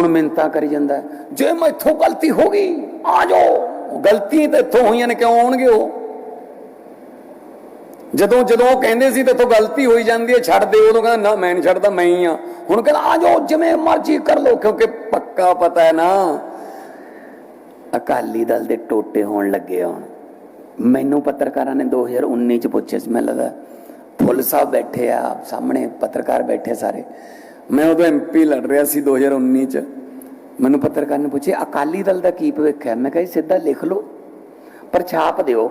ਹੁਣ ਮਿੰਤਾ ਕਰੀ ਜਾਂਦਾ ਜੇ ਮੈਥੋਂ ਗਲਤੀ ਹੋ ਗਈ, ਆ ਜਾਓ। ਗਲਤੀ ਤੇ ਇੱਥੋਂ ਹੋਈਆਂ ਨੇ, ਕਿਉਂ ਆਉਣਗੇ ਉਹ? ਜਦੋਂ ਜਦੋਂ ਉਹ ਕਹਿੰਦੇ ਸੀ ਤੇ ਤੋਂ ਗਲਤੀ ਹੋਈ ਜਾਂਦੀ ਹੈ, ਛੱਡ ਦੇ। ਉਦੋਂ ਕਹਿੰਦਾ, ਨਾ, ਮੈਂ ਨਹੀਂ ਛੱਡਦਾ, ਮੈਂ ਹੀ ਆ। ਹੁਣ ਕਹਿੰਦਾ, ਆ ਜਾਓ, ਜਿਵੇਂ ਮਰਜ਼ੀ ਕਰ ਲਓ, ਕਿਉਂਕਿ ਪੱਕਾ ਪਤਾ ਹੈ ਨਾ। ਅਕਾਲੀ ਦਲ ਦੇ ਟੋਟੇ ਹੋਣ ਲੱਗੇ ਹੁਣ। ਮੈਨੂੰ ਪੱਤਰਕਾਰਾਂ ਨੇ 2019 ਚ ਪੁੱਛਿਆ ਸੀ। ਮੈਨੂੰ ਲੱਗਾ ਫੁੱਲ ਸਾਹਿਬ ਬੈਠੇ ਆ ਸਾਹਮਣੇ ਪੱਤਰਕਾਰ ਬੈਠੇ ਸਾਰੇ। ਮੈਂ ਉਦੋਂ ਐਮਪੀ ਲੜ ਰਿਹਾ ਸੀ 2019 ਚ। ਮੈਨੂੰ ਪੱਤਰਕਾਰ ਨੇ ਪੁੱਛਿਆ, ਅਕਾਲੀ ਦਲ ਦਾ ਕੀ ਭਵਿੱਖ ਹੈ? ਮੈਂ ਕਿਹਾ ਜੀ, ਸਿੱਧਾ ਲਿਖ ਲਓ ਪਰ ਛਾਪ ਦਿਓ।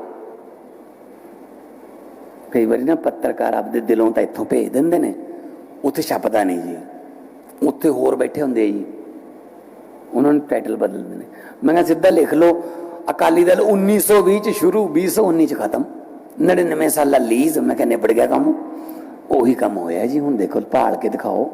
ਕਈ ਵਾਰੀ ਨਾ ਪੱਤਰਕਾਰ ਆਪਦੇ ਦਿਲੋਂ ਤਾਂ ਇੱਥੋਂ ਭੇਜ ਦਿੰਦੇ ਨੇ। ਉੱਥੇ ਛਪਦਾ ਨਹੀਂ ਜੀ। ਉੱਥੇ ਹੋਰ ਬੈਠੇ ਹੁੰਦੇ ਜੀ। ਉਹਨਾਂ ਨੂੰ ਟਾਈਟਲ ਬਦਲ ਦਿੰਦੇ ਨੇ। ਮੈਂ ਕਿਹਾ, ਸਿੱਧਾ ਲਿਖ ਲਓ, ਅਕਾਲੀ ਦਲ 1920 ਚ ਸ਼ੁਰੂ 2019 ਚ ਖਤਮ। 99 ਸਾਲਾ ਲੀਜ਼ ਮੈਂ ਕਿਹਾ, ਨਿਬੜ ਗਿਆ ਕੰਮ। ਉਹੀ ਕੰਮ ਹੋਇਆ ਜੀ, ਹੁਣ ਦੇਖੋ, ਭਾਲ ਕੇ ਦਿਖਾਓ।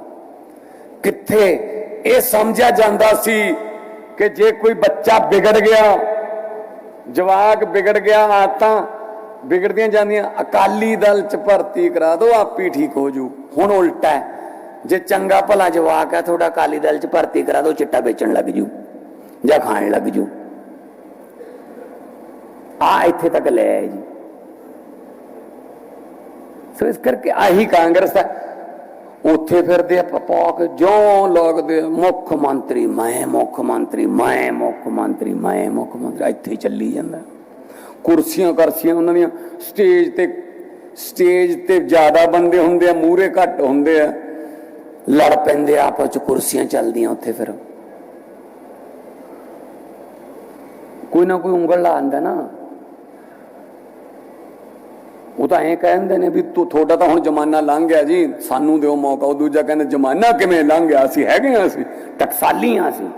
ਕਿੱਥੇ ਇਹ ਸਮਝਿਆ ਜਾਂਦਾ ਸੀ ਕਿ ਜੇ ਕੋਈ ਬੱਚਾ ਵਿਗੜ ਗਿਆ, ਜਵਾਕ ਵਿਗੜ ਗਿਆ ਆਤਾਂ ਵਿਗੜਦੀਆਂ ਜਾਂਦੀਆਂ, ਅਕਾਲੀ ਦਲ ਚ ਭਰਤੀ ਕਰਾ ਦਿਓ ਆਪੀ ਠੀਕ ਹੋ ਜੂ। ਹੁਣ ਉਲਟਾ ਹੈ, ਜੇ ਚੰਗਾ ਭਲਾ ਜਵਾਕ ਹੈ, ਤੁਹਾਡਾ ਅਕਾਲੀ ਦਲ ਚ ਭਰਤੀ ਕਰਾ ਦਿਓ ਚਿੱਟਾ ਵੇਚਣ ਲੱਗ ਜੂ ਜਾਂ ਖਾਣ ਲੱਗ ਜੂ। ਆ ਇੱਥੇ ਤੱਕ ਲੈ ਆਏ ਜੀ। ਸੋ ਇਸ ਕਰਕੇ ਆਹੀ ਕਾਂਗਰਸ ਹੈ ਉੱਥੇ ਫਿਰਦੇ ਆ ਪਪਾਕ ਜਿਉਂ ਲੱਗਦੇ ਮੁੱਖ ਮੰਤਰੀ, ਮੈਂ ਮੁੱਖ ਮੰਤਰੀ, ਮੈਂ ਮੁੱਖ ਮੰਤਰੀ, ਮੈਂ ਮੁੱਖ ਮੰਤਰੀ, ਇੱਥੇ ਚੱਲੀ ਜਾਂਦਾ। ਕੁਰਸੀਆਂ ਕਰਸੀਆਂ ਉਹਨਾਂ ਦੀਆਂ, ਸਟੇਜ ਤੇ ਸਟੇਜ ਤੇ ਜ਼ਿਆਦਾ ਬੰਦੇ ਹੁੰਦੇ ਆ ਮੂਰੇ ਘੱਟ ਹੁੰਦੇ ਆ। ਲੜ ਪੈਂਦੇ ਆ, ਆਪਸ ਚ ਕੁਰਸੀਆਂ ਚੱਲਦੀਆਂ ਉੱਥੇ ਫਿਰ। ਕੋਈ ਨਾ ਕੋਈ ਉਂਗਲ ਲਾ ਆਂਦਾ ਨਾ। ਤਾਂ ਐਂ ਕਹਿੰਦੇ ਨੇ ਵੀ ਤੂੰ, ਤੁਹਾਡਾ ਤਾਂ ਹੁਣ ਜ਼ਮਾਨਾ ਲੰਘ ਗਿਆ ਜੀ। ਸਾਨੂੰ ਦਿਓ ਮੌਕਾ। ਉਹ ਦੂਜਾ ਕਹਿੰਦਾ, ਜ਼ਮਾਨਾ ਕਿਵੇਂ ਲੰਘ ਗਿਆ? ਅਸੀਂ ਹੈਗੇ ਆ ਅਸੀਂ, ਟਕਸਾਲੀ ਆ ਅਸੀਂ।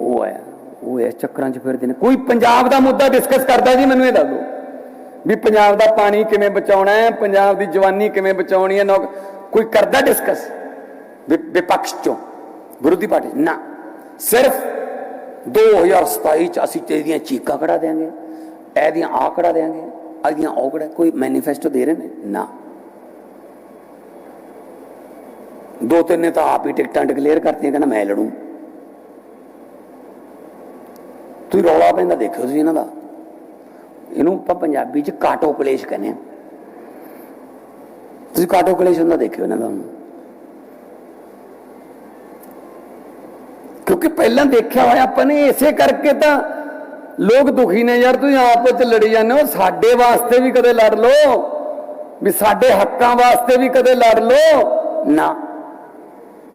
ਉਹ ਹੈ ਉਹ ਇਸ ਚੱਕਰਾਂ 'ਚ ਫਿਰਦੇ ਨੇ। ਕੋਈ ਪੰਜਾਬ ਦਾ ਮੁੱਦਾ ਡਿਸਕਸ ਕਰਦਾ ਜੀ, ਮੈਨੂੰ ਇਹ ਦੱਸ ਦਿਓ। ਵੀ ਪੰਜਾਬ ਦਾ ਪਾਣੀ ਕਿਵੇਂ ਬਚਾਉਣਾ ਹੈ? ਪੰਜਾਬ ਦੀ ਜਵਾਨੀ ਕਿਵੇਂ ਬਚਾਉਣੀ ਹੈ? ਕੋਈ ਕਰਦਾ ਡਿਸਕਸ ਵਿਪਕਸ਼ ਚੋਂ। ਵਿਰੋਧੀ ਪਾਰਟੀ ਨਾ। ਸਿਰਫ 2027 ਚ ਅਸੀਂ ਤੇਰੀਆਂ ਚੀਕਾਂ ਕਢਾ ਦੇਾਂਗੇ ਇਹਦੀਆਂ ਆ ਕਢਾ ਦੇਾਂਗੇ ਇਹਦੀਆਂ ਉਹ ਕੋਈ ਮੈਨੀਫੈਸਟੋ ਦੇ ਰਹੇ ਨੇ? ਨਾ। ਦੋ ਤਿੰਨ ਨੇ ਤਾਂ ਆਪ ਹੀ ਟਿਕਟਾਂ ਡਿਕਲੇਅਰ ਕਰਤੀਆਂ, ਕਹਿੰਦਾ ਮੈਂ ਲੜੂ। ਤੁਸੀਂ ਰੌਲਾ ਪੈਂਦਾ ਦੇਖਿਓ ਤੁਸੀਂ ਇਹਨਾਂ ਦਾ। ਇਹਨੂੰ ਆਪਾਂ ਪੰਜਾਬੀ ਚ ਕਾਟੋ ਕਲੇਸ਼ ਕਹਿੰਦੇ ਆ। ਤੁਸੀਂ ਕਾਟੋ ਕਲੇਸ਼ ਹੁੰਦਾ ਦੇਖਿਓ ਇਹਨਾਂ ਦਾ। ਹੁਣ ਕਿਉਂਕਿ ਪਹਿਲਾਂ ਦੇਖਿਆ ਹੋਇਆ ਆਪਾਂ ਨੇ, ਇਸੇ ਕਰਕੇ ਤਾਂ ਲੋਕ ਦੁਖੀ ਨੇ ਯਾਰ, ਤੁਸੀਂ ਆਪਸ ਚ ਲੜੀ ਜਾਂਦੇ ਹੋ। ਸਾਡੇ ਵਾਸਤੇ ਵੀ ਕਦੇ ਲੜ ਲਓ। ਵੀ ਸਾਡੇ ਹੱਕਾਂ ਵਾਸਤੇ ਵੀ ਕਦੇ ਲੜ ਲਓ। ਨਾ।